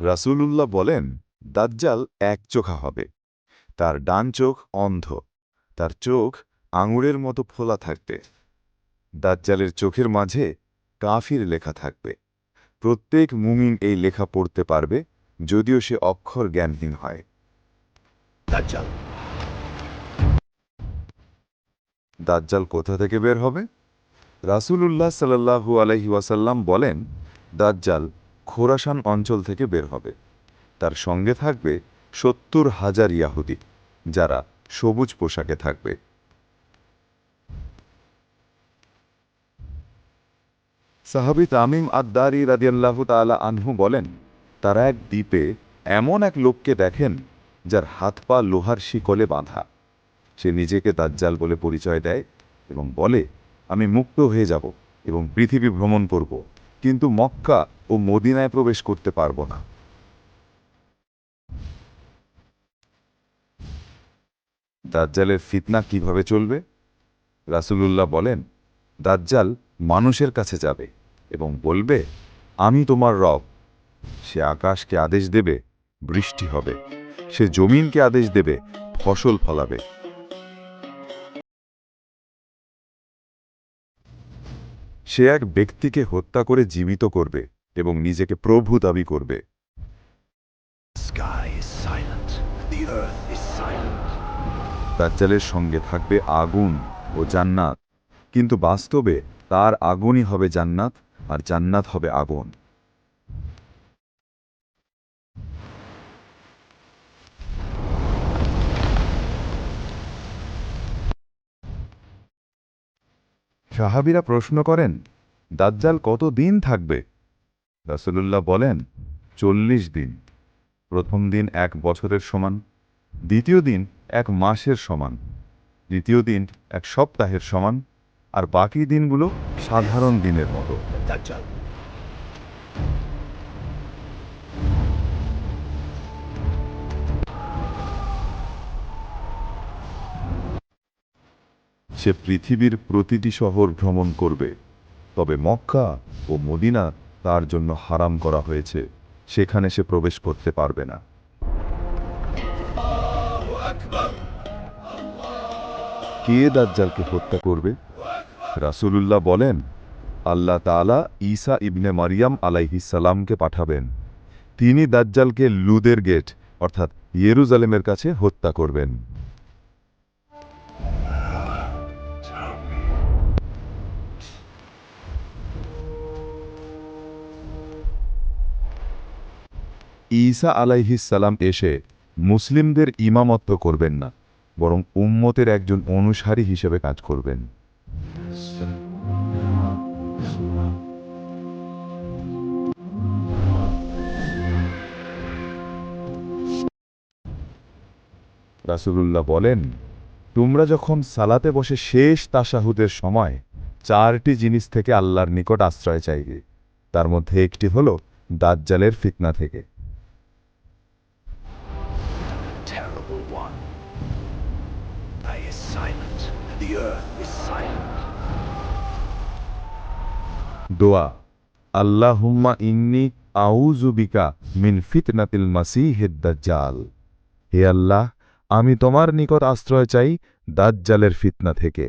রাসূলুল্লাহ বলেন দাজ্জাল এক চোখা হবে। তার ডান চোখ অন্ধ। তার চোখ আঙুরের মতো ফোলা থাকবে। দাজ্জালের চোখের মাঝে কাফির লেখা থাকবে। প্রত্যেক মুমিন এই লেখা পড়তে পারবে যদিও সে অক্ষর জ্ঞানহীন হয়। দাজ্জাল। দাজ্জাল কোথা থেকে বের হবে? রাসূলুল্লাহ সাল্লাল্লাহু আলাইহি ওয়াসাল্লাম বলেন দাজ্জাল খোরাসান অঞ্চল থেকে বের হবে। তার সঙ্গে থাকবে সত্তর হাজার ইয়াহুদি, যারা সবুজ পোশাকে থাকবে। সাহাবি তামিম আদ্দারি রাদিয়াল্লাহু তাআলা আনহু বলেন, তারা এক দ্বীপে এমন এক লোককে দেখেন, যার হাত পা লোহার শিকলে বাঁধা। সে নিজেকে দাজ্জাল বলে পরিচয় দেয় এবং বলে, আমি মুক্ত হয়ে যাব এবং পৃথিবী ভ্রমণ করব। কিন্তু মক্কা ও মদিনায় প্রবেশ করতে পারব না। দাজ্জালের ফিতনা কীভাবে চলবে? রাসূলুল্লাহ বলেন, দাজ্জাল মানুষের কাছে যাবে এবং বলবে, আমি তোমার রব। সে আকাশকে আদেশ দেবে, বৃষ্টি হবে। সে জমিনকে আদেশ দেবে, ফসল ফলাবে। সে এক ব্যক্তিকে হত্যা করে জীবিত করবে এবং নিজেকে প্রভু দাবি করবে. দাজ্জালের সঙ্গে থাকবে আগুন ও জান্নাত। কিন্তু বাস্তবে তার আগুনই হবে জান্নাত আর জান্নাত হবে আগুন। সাহাবিরা প্রশ্ন করেন, দাজ্জাল কত দিন থাকবে? রাসুলুল্লাহ বলেন, চল্লিশ দিন। প্রথম দিন এক বছরের সমান, দ্বিতীয় দিন এক মাসের সমান দ্বিতীয় দিন এক সপ্তাহের সমান, আর বাকি দিনগুলো সাধারণ দিনের মতো। সে পৃথিবীর প্রতিটি শহর ভ্রমণ করবে। তবে মক্কা ও মদিনা তার জন্য হারাম করা হয়েছে। সেখানে সে প্রবেশ করতে পারবে না। কে দাজ্জালকে হত্যা করবে? রাসূলুল্লাহ বলেন, আল্লাহ তাআলা ঈসা ইবনে মারিয়াম আলাইহিসসালামকে পাঠাবেন। তিনি দাজ্জালকে লুদের গেট, অর্থাৎ ইয়েরুজালেমের কাছে হত্যা করবেন। ঈসা আলাইহিসসালাম এসে মুসলিমদের ইমামত্ব করবেন না, বরং উম্মতের একজন অনুসারী হিসেবে কাজ করবেন। রাসূলুল্লাহ বলেন, তোমরা যখন সালাতে বসে শেষ তাসাহুদের সময় চারটি জিনিস থেকে আল্লাহর নিকট আশ্রয় চাইবে, তার মধ্যে একটি হলো দাজ্জালের ফিতনা থেকে। Terrible one. I is silent. The earth is silent. দোয়া আল্লাহুম্মা ইন্নি আউজুবিকা মিন ফিতনাতিল মাসিহিদ দাজ্জাল হে আল্লাহ, আমি তোমার নিকট আশ্রয় চাই দাজ্জালের ফিতনা থেকে